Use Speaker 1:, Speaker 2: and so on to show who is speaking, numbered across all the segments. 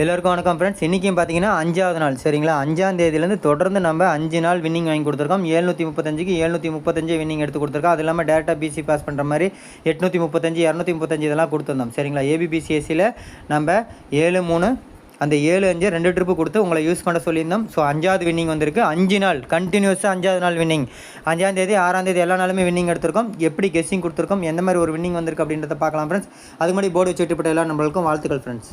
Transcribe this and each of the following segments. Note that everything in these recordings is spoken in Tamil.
Speaker 1: எல்லோருக்கும் வணக்கம் ஃப்ரெண்ட்ஸ் இன்றைக்கும் பார்த்தீங்கன்னா அஞ்சாவது நாள் சரிங்களா? அஞ்சாம் தேதியிலேருந்து தொடர்ந்து நம்ம அஞ்சு நாள் வின்னிங் வாங்கி கொடுத்துருக்கோம். எழுநூற்றி முப்பத்தஞ்சுக்கு எழுநூற்றி முப்பத்தஞ்சு வின்னிங் எடுத்து கொடுத்துருக்கோம். அது இல்லாமல் டேரெக்டாக பிசி பாஸ் பண்ணுற மாதிரி எட்நூற்றி முப்பத்தஞ்சு இரநூத்தி முப்பத்தஞ்சு இதெல்லாம் கொடுத்துருந்தோம் சரிங்களா? ஏபிபிசிஎஸ்சியில் நம்ம ஏழு மூணு அந்த ஏழு அஞ்சு ரெண்டு ட்ரிப்பு கொடுத்து உங்களை யூஸ் பண்ண சொல்லியிருந்தோம். ஸோ அஞ்சாவது வின்னிங் வந்திருக்கு. அஞ்சு நாள் கண்டினியூஸாக அஞ்சாவது நாள் வின்னிங் அஞ்சாம் தேதி ஆறாம் தேதி எல்லா நாளுமே வின்னிங் எடுத்திருக்கோம். எப்படி கெஸ்ஸிங் கொடுத்துருக்கோம்? எந்த மாதிரி ஒரு வின்னிங் வந்திருக்கு அப்படின்றத பார்க்கலாம் ஃப்ரெண்ட்ஸ் அதுக்கு முன்னாடி போர்டு வச்சு விட்டுப்பட்ட எல்லா நம்மளுக்கும் வாழ்த்துக்கள் friends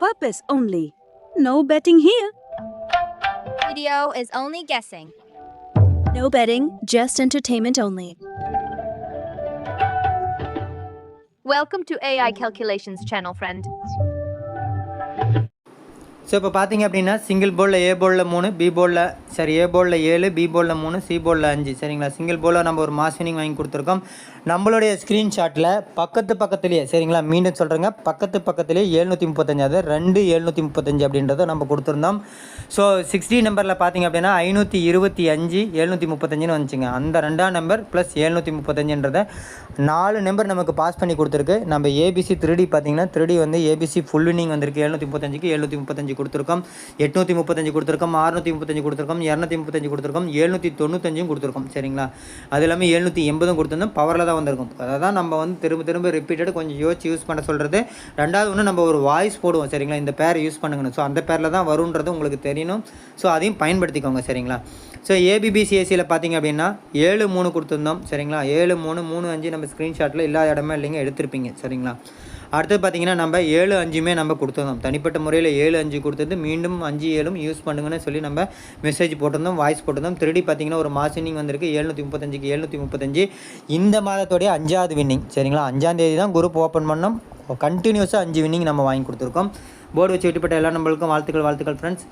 Speaker 2: Purpose only. No betting here.
Speaker 3: video is only guessing.
Speaker 4: No betting, just entertainment only.
Speaker 3: Welcome to AI Calculations channel, friend.
Speaker 1: So இப்போ பார்த்தீங்க அப்படின்னா சிங்கிள் போலில் ஏ போலில் மூணு பி போலில் சரி ஏ போலில் ஏழு பி போலில் மூணு சி போலில் அஞ்சு. சரிங்களா? சிங்கிள் போலில் நம்ம ஒரு மாஸ் வினிங் வாங்கி கொடுத்துருக்கோம். நம்மளுடைய ஸ்க்ரீன்ஷாட்டில் பக்கத்து பக்கத்துலேயே சரிங்களா? மீண்டும் சொல்கிறேங்க பக்கத்து பக்கத்துலேயே ஏழ்நூற்றி முப்பத்தஞ்சு அது ரெண்டு ஏழ்நூற்றி முப்பத்தஞ்சு அப்படின்றத நம்ம கொடுத்துருந்தோம். ஸோ சிக்ஸ்டி நம்பரில் பார்த்தீங்க அப்படின்னா ஐநூற்றி இருபத்தி அஞ்சு எழுநூற்றி முப்பத்தஞ்சுன்னு வந்துச்சுங்க. அந்த ரெண்டாம் நம்பர் ப்ளஸ் ஏழ்நூற்றி முப்பத்தஞ்சுன்றத நாலு நம்பர் நமக்கு பாஸ் பண்ணி கொடுத்துருக்கு. நம்ம ஏபிசி த்ரீடி பார்த்தீங்கன்னா த்ரீடி வந்து ஏபிசி ஃபுல் வினிங் வந்திருக்கு எழுநூற்றி முப்பத்தஞ்சுக்கு எழுநூற்றி முப்பத்தஞ்சு கொடுத்துருக்கோம். எட்நூற்றி முப்பத்தஞ்சு கொடுத்துருக்கோம். அறுநூற்றி முப்பத்தஞ்சு கொடுத்துருக்கோம். இரநூத்தி முப்பத்தஞ்சு கொடுத்துருக்கோம் எழுநூற்றி தொண்ணூத்தஞ்சும் கொடுத்துருக்கோம் சரிங்களா? அது இல்லாமல் எழுநூற்றி எண்பதும் கொடுத்துருந்தோம் பவரில் தான் வந்திருக்கும். அதை தான் நம்ம வந்து திரும்ப திரும்ப ரிப்பீட்டட் கொஞ்சம் யோசிச்சு யூஸ் பண்ண சொல்கிறது ரெண்டாவது ஒன்று நம்ம ஒரு வாய்ஸ் போடுவோம் சரிங்களா? இந்த பேரை யூஸ் பண்ணுங்கன்னு. ஸோ அந்த பேரில் தான் வருன்றது உங்களுக்கு தெரியணும். ஸோ அதையும் பயன்படுத்திக்கோங்க சரிங்களா? ஸோ ஏபிபிசிஎஸ்சியில் பார்த்தீங்க அப்படின்னா ஏழு மூணு கொடுத்துருந்தோம் சரிங்களா? ஏழு மூணு மூணு அஞ்சு நம்ம ஸ்க்ரீன்ஷாட்டில் இல்லாத இடமே இல்லைங்க எடுத்திருப்பீங்க சரிங்களா? அடுத்து பார்த்தீங்கன்னா நம்ம ஏழு அஞ்சுமே நம்ம கொடுத்துருந்தோம். தனிப்பட்ட முறையில் ஏழு அஞ்சு கொடுத்தது மீண்டும் அஞ்சு ஏழும் யூஸ் பண்ணுங்கன்னு சொல்லி நம்ம மெசேஜ் போட்டிருந்தோம் வாய்ஸ் போட்டிருந்தோம். திருடி பார்த்தீங்கன்னா ஒரு மாசினிங் வந்திருக்கு எழுநூற்றி முப்பத்தஞ்சுக்கு எழுநூற்றி முப்பத்தஞ்சு இந்த மாதத்துடைய அஞ்சாவது வின்னிங் சரிங்களா? அஞ்சாந்தேதி தான் குரூப் ஓப்பன் பண்ணோம். கண்டினியூஸாக அஞ்சு வின்னிங் நம்ம வாங்கி கொடுத்துருக்கோம். போர்டு வச்சு விட்டுப்பட்ட எல்லா நம்மளுக்கும் வாழ்த்துக்கள் வாழ்த்துக்கள் ஃப்ரெண்ட்ஸ்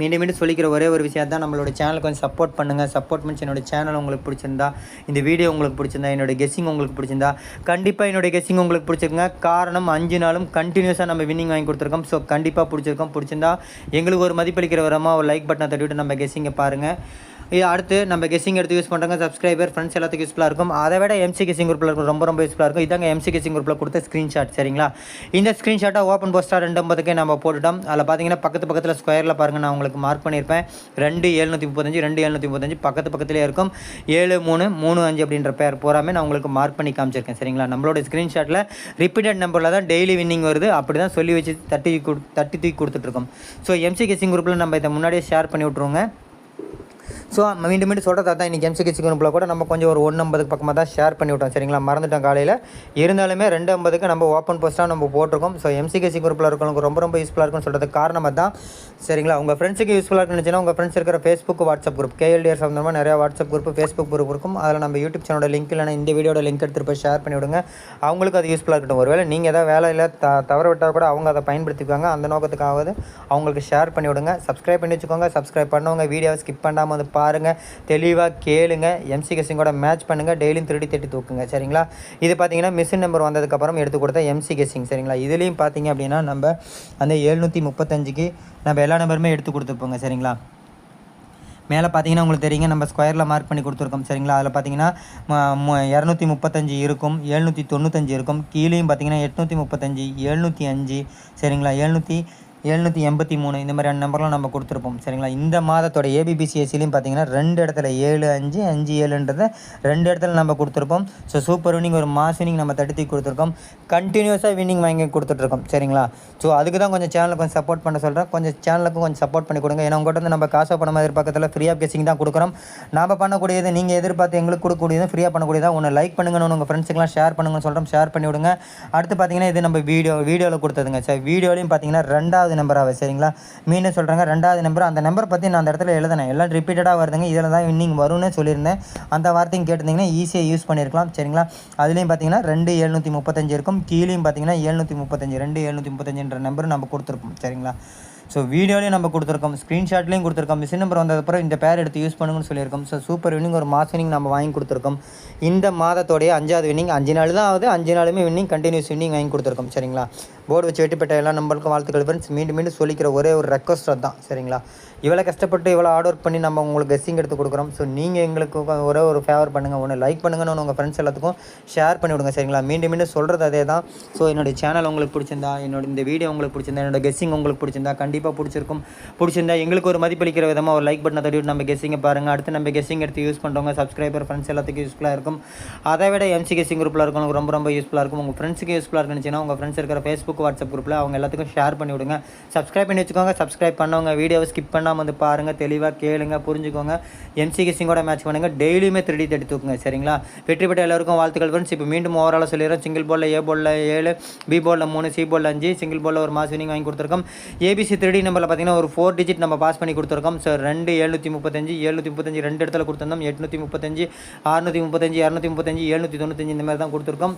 Speaker 1: மீண்டும் மீண்டும் சொல்லிக்கிற ஒரே ஒரு விஷயம் தான் நம்மளோட சேனலுக்கு கொஞ்சம் சப்போர்ட் பண்ணுங்கள் சப்போர்ட் மீன்ஸ் என்னோட சேனல் உங்களுக்கு பிடிச்சிருந்தா இந்த வீடியோ உங்களுக்கு பிடிச்சிருந்தா என்னோட கெஸ்ஸிங் உங்களுக்கு பிடிச்சிருந்தா கண்டிப்பாக என்னோட கெஸ்ஸிங் உங்களுக்கு பிடிச்சிருக்குங்க. காரணம் அஞ்சு நாளும் கண்டினியூஸாக நம்ம வின்னிங் வாங்கி கொடுத்துருக்கோம். ஸோ கண்டிப்பாக பிடிச்சிருக்கோம். பிடிச்சிருந்தா எங்களுக்கு ஒரு மதிப்பளிக்கிற வரமா ஒரு லைக் பட்டனை தட்டிவிட்டு நம்ம கெஸ்ஸிங்கை பாருங்கள் இது அடுத்து நம்ம கெஸிங் எடுத்து யூஸ் பண்ணுறாங்க சப்ஸ்கிரைபர் ஃப்ரெண்ட்ஸ் எல்லாத்துக்கும் யூஸ்ஃபுல்லாக இருக்கும். அதை விட எம்சி கெஸிங் குரூப்பில் இருக்கும் ரொம்ப ரொம்ப யூஸ்ஃபுல்லாக இருக்கும். இதாங்க எம்சி கெஸிங் குரூப்பில் கொடுத்த ஸ்க்ரீன்ஷாட் சரிங்களா? இந்த ஸ்க்ரீன்ஷாட்டை ஓப்பன் போஸ்ட்டாக ரெண்டு ஐம்பதுக்கு நம்ம போட்டுட்டோம். அதில் பார்த்தீங்கன்னா பக்கத்து பக்கத்தில் ஸ்கொயரில் பாருங்கள் நான் உங்களுக்கு மார்க் பண்ணியிருப்பேன். ரெண்டு ஏழ்நூற்றி முப்பத்தஞ்சு ரெண்டு ஏழ்நூற்றி முப்பத்தஞ்சு பக்கத்து பக்கத்துலேயே இருக்கும். ஏழு மூணு மூணு அஞ்சு அப்படின்ற பேர் பூராமே நான் உங்களுக்கு மார்க் பண்ணி காமிச்சிருக்கேன் சரிங்களா? நம்மளோட ஸ்க்ரீன்ஷாட்டில் ரிப்பீட்டட் நம்பரில் தான் டெய்லி வின்னிங் வருது. அப்படி தான் சொல்லி வச்சு தட்டி கொடு தட்டி தூக்கி கொடுத்துட்ருக்கோம் ஸோ எம்சி கெஸிங் குரூப்பில் நம்ம இதை முன்னாடியே ஷேர் பண்ணி விட்ருவோங்க ஸோ மீண்டும் மீண்டும் சொல்கிறதா தான் இன்றைக்கி எம்சி குரூப்பில் கூட நம்ம கொஞ்சம் ஒரு ஒன்று ஐம்பதுக்கு பக்கமாக தான் ஷேர் பண்ணி விட்டோம். சரிங்களா? மறந்துட்டோம் காலையில். இருந்தாலுமே ரெண்டு ஐம்பதுக்கு நம்ம ஓப்பன் போஸ்ட்டாக நம்ம போட்டிருக்கோம். ஸோ எம்சி குரூப்பில் இருக்கிறவங்களுக்கு ரொம்ப ரொம்ப யூஸ்ஃபுல்லாக இருக்கும்னு சொல்கிறது காரணமாக தான் சரிங்களா? உங்கள் ஃப்ரெண்ட்ஸுக்கு யூஸ்ஃபுல்லாக இருந்துச்சுன்னா உங்கள் ஃப்ரெண்ட்ஸ் இருக்கிற ஃபேஸ்புக் வாட்ஸ்அப் குரூப் கேஎல்டிஆர் சம்மந்தமாக நிறையா வாட்ஸ்அப் குரூப் ஃபேஸ்புக் குரூப் இருக்கும். அதில் நம்ம யூடியூப் சேனலோட லிங்க் இல்லைனா இந்த வீடியோட லிங்க் எடுத்துகிட்டு போய் ஷேர் பண்ணி விடுங்க. அவங்களுக்கு அது யூஸ்ஃபுல்லாக இருக்கட்டும். ஒருவேளை நீங்கள் எதாவது வேலையில் த தவற விட்டால் கூட அவங்க அதை பயன்படுத்திக்குவாங்க. அந்த நோக்கத்துக்காவது அவங்களுக்கு ஷேர் பண்ணி விடுங்க. சப்ஸ்கிரைப் பண்ணி வச்சுக்கோங்க. சப்ஸ்கிரைப் பண்ணவங்க வீடியோவை ஸ்கிப் பண்ணாமல் வந்து பாருங்கள் தெளிவாக கேளுங்க. எம்சி கெஸிங்கோட மேட்ச் பண்ணுங்கள் டெய்லியும் திருடி தட்டி தூக்குங்க. சரிங்களா? இது பார்த்தீங்கன்னா மிஷின் நம்பர் வந்ததுக்கப்புறம் எடுத்து கொடுத்த எம்சி கெஸிங் சரிங்களா? இதுலேயும் பார்த்தீங்க அப்படின்னா நம்ம அந்த எழுநூற்றி முப்பத்தஞ்சுக்கு நம்ம எல்லா நம்பருமே எடுத்து கொடுத்துருப்போங்க சரிங்களா? மேலே பார்த்தீங்கன்னா உங்களுக்கு தெரியுங்க. நம்ம ஸ்கொயரில் மார்க் பண்ணி கொடுத்துருக்கோம். சரிங்களா? அதில் பார்த்தீங்கன்னா இரநூத்தி முப்பத்தஞ்சு இருக்கும். எழுநூற்றி தொண்ணூத்தஞ்சு இருக்கும். கீழேயும் பார்த்தீங்கன்னா எட்நூற்றி முப்பத்தஞ்சு எழுநூற்றி அஞ்சு. சரிங்களா? எழுநூற்றி எழுநூற்றி எண்பத்தி மூணு. இந்த மாதிரியான நம்பர்லாம் நம்ம கொடுத்துருப்போம். சரிங்களா? இந்த மாதத்தோட ஏபிபிசிஎஸ்சிலையும் பார்த்தீங்கன்னா ரெண்டு இடத்துல ஏழு அஞ்சு அஞ்சு ஏழுன்றதை ரெண்டு இடத்துல நம்ம கொடுத்துருப்போம். ஸோ சூப்பர் வினிங் ஒரு மாஸ் வினிங் நம்ம தடுத்து கொடுத்துருக்கோம். கண்டினியூஸாக வின்னிங் வாங்கி கொடுத்துட்ருக்கோம். சரிங்களா? ஸோ அதுக்கு தான் கொஞ்சம் சேனலுக்கு கொஞ்சம் சப்போர்ட் பண்ண சொல்கிறேன் கொஞ்சம் சேனலுக்கும் கொஞ்சம் சப்போர்ட் பண்ணி கொடுங்க. ஏன்னா உங்கள்கிட்ட வந்து நம்ம காசை பணமாக எதிர்பார்க்கறதுல ஃப்ரீ ஆஃப் கெஸிங் தான் கொடுக்குறோம். நாம் பண்ணக்கூடியது நீங்கள் எதிர்பார்த்து எங்களுக்கு கொடுக்கக்கூடியது ஃப்ரீயாக பண்ணக்கூடியதாக ஒன்று லைக் பண்ணுங்கன்னு உங்கள் ஃப்ரெண்ட்ஸுக்கெலாம் ஷேர் பண்ணுங்கன்னு சொல்கிறோம் ஷேர் பண்ணி விடுங்க. அடுத்து பார்த்தீங்கன்னா இது நம்ம வீடியோ வீடியோவில் கொடுத்ததுங்க. சார் வீடியோலையும் பார்த்தீங்கன்னா ரெண்டாவது ரெண்டாவது நம்பராகவே சரிங்களா? மீண்டும் சொல்கிறேங்க ரெண்டாவது நம்பர் அந்த நம்பர் பற்றி நான் அந்த இடத்துல எழுதினேன். எல்லாம் ரிப்பீட்டடாக வருதுங்க. இதில் தான் வின்னிங் வரும்னு சொல்லியிருந்தேன். அந்த வார்த்தையும் கேட்டிருந்தீங்கன்னா ஈஸியாக யூஸ் பண்ணியிருக்கலாம் சரிங்களா? அதுலேயும் பார்த்தீங்கன்னா ரெண்டு எழுநூற்றி முப்பத்தஞ்சு இருக்கும். கீழேயும் பார்த்தீங்கன்னா எழுநூற்றி முப்பத்தஞ்சு ரெண்டு எழுநூற்றி முப்பத்தஞ்சுன்ற நம்பர் நம்ம கொடுத்துருப்போம் சரிங்களா? ஸோ வீடியோலையும் நம்ம கொடுத்துருக்கோம் ஸ்க்ரீன்ஷாட்லேயும் கொடுத்துருக்கோம் மிஷின் நம்பர் வந்ததுக்கப்புறம் இந்த பேர் எடுத்து யூஸ் பண்ணுங்கன்னு சொல்லியிருக்கோம். ஸோ சூப்பர் வின்னிங் ஒரு மாஸ் வின்னிங் நம்ம வாங்கி கொடுத்துருக்கோம். இந்த மாதத்தோடைய அஞ்சாவது வின்னிங் அஞ்சு நாள் தான் ஆகுது. அஞ்சு நாளுமே வின்னிங் கண்டினியூஸ் வின்னிங் வாங்கி கொடுத்துருக்கோம். சரிங்களா? போர்டு வச்சு வெட்டிப்பட்ட எல்லா நம்மளுக்கும் வாழ்த்துக்கள் ஃப்ரெண்ட்ஸ் மீண்டும் மீண்டும் சொல்லிக்கிற ஒரே ஒரு ரெக்வஸ்ட் தான் சரிங்களா? இவ்வளோ கஷ்டப்பட்டு இவ்வளோ ஹார்ட் ஒர்க் பண்ணி நம்ம உங்களுக்கு கெஸ்ஸிங் எடுத்து கொடுக்குறோம். ஸோ நீங்கள் எங்களுக்கு ஒரே ஒரு ஃபேவர் பண்ணுங்கள் ஒன்று லைக் பண்ணுங்கன்னு உங்கள் ஃப்ரெண்ட்ஸ் எல்லாத்துக்கும் ஷேர் பண்ணி விடுங்க. சரிங்களா? மீண்டும் மீண்டும் சொல்கிறது அதே தான் ஸோ என்னுடைய சேனல் உங்களுக்கு பிடிச்சிருந்தா என்னோட இந்த வீடியோ உங்களுக்கு பிடிச்சிருந்தா என்னோட கெஸ்ஸிங் உங்களுக்கு பிடிச்சிருந்தா கண்டிப்பாக பிடிச்சிருக்கும். பிடிச்சிருந்தா எங்களுக்கு ஒரு மதிப்பளிக்கிற விதமாக ஒரு லைக் பட்டனை தட்டி நம்ம கெஸ்ஸிங்கை பாருங்கள் அடுத்து நம்ம கெஸ்ஸிங் எடுத்து யூஸ் பண்ணுறவங்க சப்ஸ்கிரைபர் ஃப்ரெண்ட்ஸ் எல்லாத்துக்கும் யூஸ்ஃபுல்லாக இருக்கும். அதை விட எம்சி கெஸ்ஸிங் குரூப்பில் இருக்கவங்களுக்கு ரொம்ப ரொம்ப யூஸ்ஃபுல்லாக இருக்கும். உங்கள் ஃப்ரெண்ட்ஸுக்கு யூஸ்ஃபுல்லாக இருந்துச்சுன்னா உங்கள் ஃப்ரெண்ட்ஸ் இருக்கிற ஃபேஸ்புக் வாட்ஸ்அப் குரூப்பில் அவங்க எல்லாத்துக்கும் ஷேர் பண்ணி விடுங்க. சப்ஸ்கிரைப் பண்ணி வச்சுக்கோங்க. சப்ஸ்கிரைப் பண்ணவங்க வீடியோவை ஸ்கிப் பண்ணாமல் வந்து பாருங்கள் தெளிவாக கேளுங்க புரிஞ்சுக்கோங்க. எம்சி கெஸ்ஸிங்கோட மேட்ச் பண்ணுங்கள் டெய்லியுமே த்ரீ தேர்ட்டி தூக்குங்க. சரிங்களா? வெற்றி பெற்ற எல்லாருக்கும் வாழ்த்துக்கள் ஃப்ரெண்ட்ஸ் இப்போ மீண்டும் ஓவராலாக சொல்லிடுறோம் சிங்கிள் பாலில் ஏ பாலில் ஏழு பி பாலில் மூணு சி பாலில் அஞ்சு. சிங்கிள் பாலில் ஒரு மாஸ் வினிங் வாங்கி கொடுத்துருக்கோம். ஏபிசி த்ரீ நம்பரில் பார்த்தீங்கன்னா ஒரு ஃபோர் டிஜிட் நம்ம பாஸ் பண்ணி கொடுத்துருக்கோம். ஸோ ரெண்டு எழுநூற்றி முப்பத்தஞ்சு எழுநூற்றி முப்பத்தஞ்சு ரெண்டு இடத்துல கொடுத்துருந்தோம். எட்நூற்றி முப்பத்தஞ்சு அறுநூற்றி முப்பத்தஞ்சு இரநூத்தி முப்பத்தஞ்சு எழுநூற்றி தொண்ணூத்தஞ்சு இந்த மாதிரி தான் கொடுத்துருக்கோம்.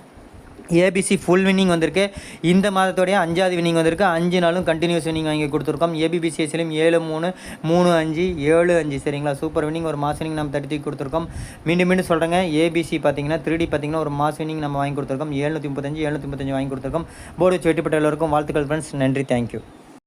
Speaker 1: ஏபிசி ஃபுல் வின்னிங் வந்திருக்கு. இந்த மாதத்துடைய அஞ்சாவது வின்னிங் வந்திருக்கு. அஞ்சு நாளும் கண்டினியூஸ் வின்னிங் வாங்கி கொடுத்துருக்கோம். ஏபிபிசிஎஸ்லையும் ஏழு மூணு மூணு அஞ்சு ஏழு அஞ்சு. சரிங்களா? சூப்பர் வின்னிங் ஒரு மாஸ் வினிங் நம்ம தட்டி கொடுத்துருக்கோம். மீண்டும் மீண்டும் சொல்கிறேங்க ஏபிசி பார்த்தீங்கன்னா த்ரீ டி பார்த்தீங்கன்னா ஒரு மாஸ் வின்னிங் நம்ம வாங்கி கொடுத்துருக்கோம். ஏழ்நூற்றி முப்பத்தஞ்சு எழுநூற்றி முப்பத்தஞ்சு வாங்கி கொடுத்துருக்கோம். போர்டு வச்சு வெட்டிப்பட்ட எல்லோருக்கும் வாழ்த்துக்கள் ஃப்ரெண்ட்ஸ் நன்றி. தேங்க்யூ